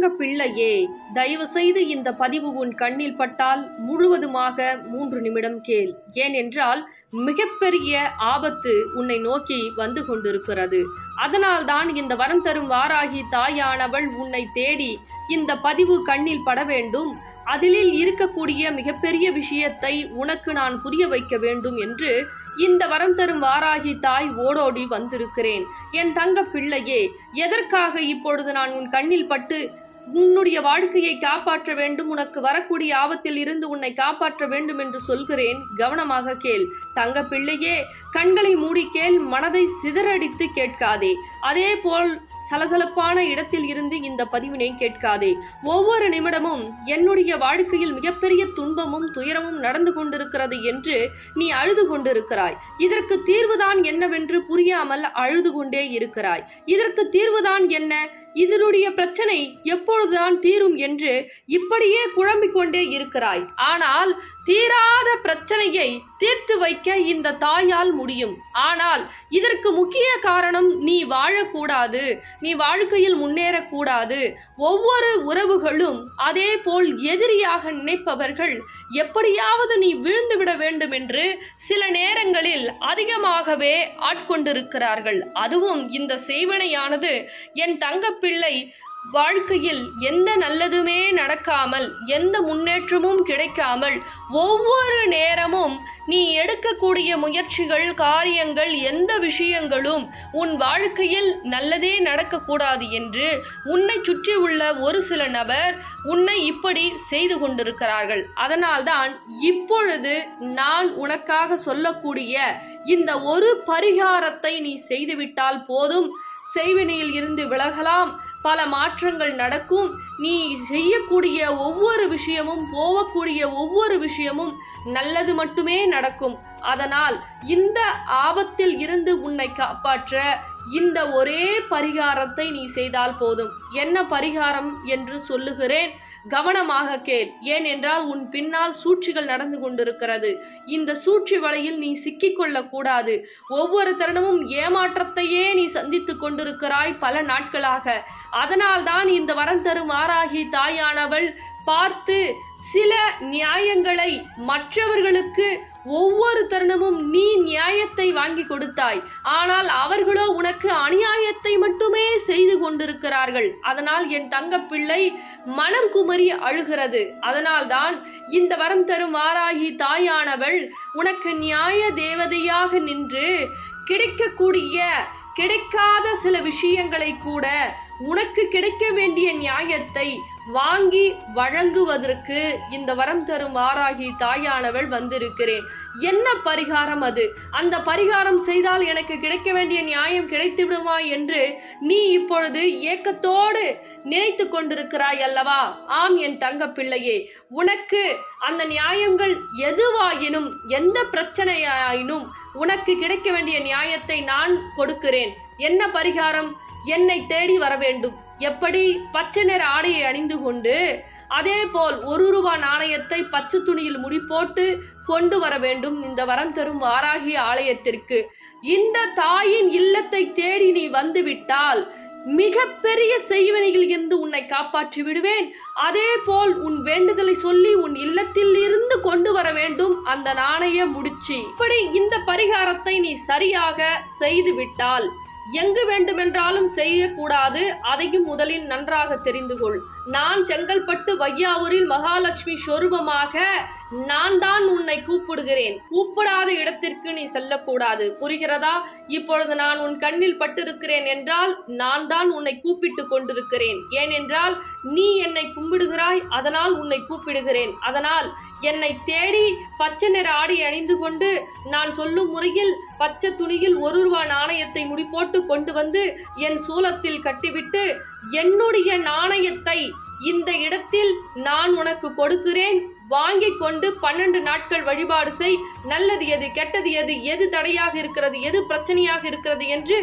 தங்க பிள்ளையே தயவு செய்து இந்த பதிவு உன் கண்ணில் பட்டால் முழுவதுமாக மூன்று நிமிடம் கேள். ஏனென்றால் மிகப்பெரிய ஆபத்து உன்னை நோக்கி வந்து கொண்டிருக்கிறது. அதனால்தான் இந்த வரம் தரும் வாராகி தாயானவள் உன்னை தேடி இந்த பதிவு கண்ணில் பட வேண்டும். அதிலில் இருக்கக்கூடிய மிகப்பெரிய விஷயத்தை உனக்கு நான் புரிய வைக்க வேண்டும் என்று இந்த வரம் தரும் வாராகி தாய் ஓடோடி வந்திருக்கிறேன். என் தங்க பிள்ளையே எதற்காக இப்பொழுது நான் உன் கண்ணில் பட்டு உன்னுடைய வாழ்க்கையை காப்பாற்ற வேண்டும் உனக்கு வரக்கூடிய ஆபத்தில் இருந்து உன்னை காப்பாற்ற வேண்டும் என்று சொல்கிறேன். கவனமாக கேள். தங்க பிள்ளையே கண்களை மூடி கேள் மனதை சிதறடித்து கேட்காதே. அதே போல் சலசலப்பான இடத்தில் இருந்து இந்த பதிவினை கேட்காதே. ஒவ்வொரு நிமிடமும் என்னுடைய வாழ்க்கையில் மிகப்பெரிய துன்பமும் துயரமும் நடந்து கொண்டிருக்கிறது என்று நீ அழுது கொண்டிருக்கிறாய். இதற்கு தீர்வுதான் என்னவென்று புரியாமல் அழுது கொண்டே இருக்கிறாய். இதற்கு தீர்வுதான் என்ன? இதனுடைய பிரச்சனை எப்பொழுதுதான் தீரும் என்று இப்படியே குழம்பிக்கொண்டே இருக்கிறாய். ஆனால் தீராத பிரச்சனையை தீர்த்து வைக்க இந்த தாயால் முடியும். ஆனால் இதற்கு முக்கிய காரணம் நீ வாழக்கூடாது. நீ வாழ்க்கையில் முன்னேறக்கூடாது. ஒவ்வொரு உறவுகளும் அதே போல் எதிரியாக நினைப்பவர்கள் எப்படியாவது நீ விழுந்துவிட வேண்டும் என்று சில நேரங்களில் அதிகமாகவே ஆட்கொண்டிருக்கிறார்கள். அதுவும் இந்த செய்வனையானது என் பிள்ளை வாழ்க்கையில் எந்த நல்லதுமே நடக்காமல் எந்த முன்னேற்றமும் கிடைக்காமல் ஒவ்வொரு நேரமும் நீ எடுக்கக்கூடிய முயற்சிகள் காரியங்கள் எந்த விஷயங்களும் உன் வாழ்க்கையில் நல்லதே நடக்கக்கூடாது என்று உன்னை சுற்றி உள்ள ஒரு சில நபர் உன்னை இப்படி செய்து கொண்டிருக்கிறார்கள். அதனால்தான் இப்பொழுது நான் உனக்காக சொல்லக்கூடிய இந்த ஒரு பரிகாரத்தை நீ செய்துவிட்டால் போதும். செய்வினையில் இருந்து விலகலாம். பல மாற்றங்கள் நடக்கும். நீ செய்யக்கூடிய ஒவ்வொரு விஷயமும் போகக்கூடிய ஒவ்வொரு விஷயமும் நல்லது மட்டுமே நடக்கும். அதனால் இந்த ஆபத்தில் இருந்து உன்னை காப்பாற்ற இந்த ஒரே பரிகாரத்தை நீ செய்தால் போதும். என்ன பரிகாரம் என்று சொல்லுகிறேன்? கவனமாக கேள். ஏனென்றால் உன் பின்னால் சூழ்ச்சிகள் நடந்து கொண்டிருக்கிறது. இந்த சூழ்ச்சி வலையில் நீ சிக்கிக்கொள்ளக் கூடாது. ஒவ்வொரு தருணமும் ஏமாற்றத்தையே நீ சந்தித்துக் கொண்டிருக்கிறாய் பல நாட்களாக. அதனால்தான் இந்த வரம் தரும் ஆராகி தாயானவள் பார்த்து சில நியாயங்களை மற்றவர்களுக்கு ஒவ்வொரு தருணமும் நீ நியாயத்தை வாங்கி கொடுத்தாய். ஆனால் அவர்களோ உனக்கு அநியாயத்தை மட்டுமே செய்து கொண்டிருக்கிறார்கள். அதனால் என் தங்கப்பிள்ளை மனம் குமரி அழுகிறது. அதனால்தான் இந்த வரம் தரும் வாராகி தாயானவள் உனக்கு நியாய தேவதையாக நின்று கிடைக்கக்கூடிய கிடைக்காத சில விஷயங்களை கூட உனக்கு கிடைக்க வேண்டிய நியாயத்தை வாங்கி வழங்குவதற்கு இந்த வரம் தரும் ஆராகி தாயானவள் வந்திருக்கிறேன். என்ன பரிகாரம் அது? அந்த பரிகாரம் செய்தால் எனக்கு கிடைக்க வேண்டிய நியாயம் கிடைத்து விடுமா என்று நீ இப்பொழுது ஏக்கத்தோடு நினைத்து கொண்டிருக்கிறாய் அல்லவா? ஆம் என் தங்க பிள்ளையே உனக்கு அந்த நியாயங்கள் எதுவாயினும் எந்த பிரச்சனையாயினும் உனக்கு கிடைக்க வேண்டிய நியாயத்தை நான் கொடுக்கிறேன். என்ன பரிகாரம்? என்னை தேடி வர வேண்டும். எப்படி? பச்சை நிற ஆடையை அணிந்து கொண்டு அதே போல் ஒரு ரூபா நாணயத்தை பச்சை துணியில் முடி போட்டு கொண்டு வர வேண்டும். இந்த வரம் தரும் வாராகி ஆலயத்திற்கு. இந்த தாயின் இல்லத்தை தேடி நீ வந்துவிட்டால் மிகப்பெரிய செய்வனையில் இருந்து உன்னை காப்பாற்றி விடுவேன். அதே போல் உன் வேண்டுதலை சொல்லி உன் இல்லத்தில் இருந்து கொண்டு வர வேண்டும். அந்த நாணய முடிச்சு. இப்படி இந்த பரிகாரத்தை நீ சரியாக செய்துவிட்டால் எங்கு வேண்டுமென்றாலும் செய்யக்கூடாது. அதையும் முதலில் நன்றாக தெரிந்து கொள். நான் செங்கல்பட்டு வையாவூரில் மகாலட்சுமி சொரூபமாக நான் தான் உன்னை கூப்பிடுகிறேன். கூப்பிடாத இடத்திற்கு நீ செல்லக்கூடாது. புரிகிறதா? இப்பொழுது நான் உன் கண்ணில் பட்டிருக்கிறேன் என்றால் நான் தான் உன்னை கூப்பிட்டு கொண்டிருக்கிறேன். ஏனென்றால் நீ என்னை கும்பிடுகிறாய் அதனால் உன்னை கூப்பிடுகிறேன். அதனால் என்னை தேடி பச்சை நிற ஆடை அணிந்து கொண்டு நான் சொல்லும் முறையில் பச்சை துணியில் ஒரு ரூபா நாணயத்தை முடிப்போட்டு கொண்டு வந்து என் சூலத்தில் கட்டிவிட்டு என்னுடைய நாணயத்தை இந்த இடத்தில் நான் உனக்கு கொடுக்கிறேன். வாங்கி கொண்டு பன்னெண்டு நாட்கள் வழிபாடு செய். நல்லது எது கெட்டது எது எது தடையாக இருக்கிறது எது பிரச்சனையாக இருக்கிறது என்று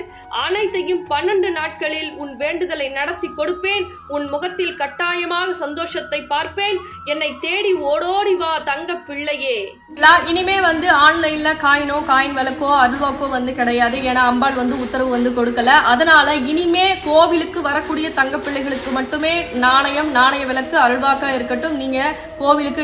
அனைத்தையும் பன்னெண்டு நாட்களில் உன் வேண்டுதலை நடத்தி கொடுப்பேன். உன் முகத்தில் கட்டாயமாக சந்தோஷத்தை பார்ப்பேன். என்னை தேடி ஓடோடி வா தங்க பிள்ளையே. இனிமே வந்து ஆன்லைன்ல காயினோ காயின் விளக்கோ அருவாக்கோ வந்து கிடையாது. ஏன்னா அம்பாள் வந்து உத்தரவு வந்து கொடுக்கல. அதனால இனிமே கோவிலுக்கு வரக்கூடிய தங்க பிள்ளைகளுக்கு மட்டுமே நாணயம் நாணய விளக்கு அருள்வாக்கா இருக்கட்டும். நீங்க கோவிலுக்கு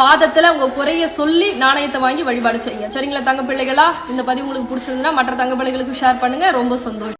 பாதத்தில் உங்கள் குறைய சொல்லி நாணயத்தை வாங்கி வழிபாடு செய்யுங்க. சரிங்களா தங்க பிள்ளைகளா? இந்த பதிவு உங்களுக்கு பிடிச்சிருந்தா மற்ற தங்க பிள்ளைகளுக்கு ஷேர் பண்ணுங்க. ரொம்ப சந்தோஷம்.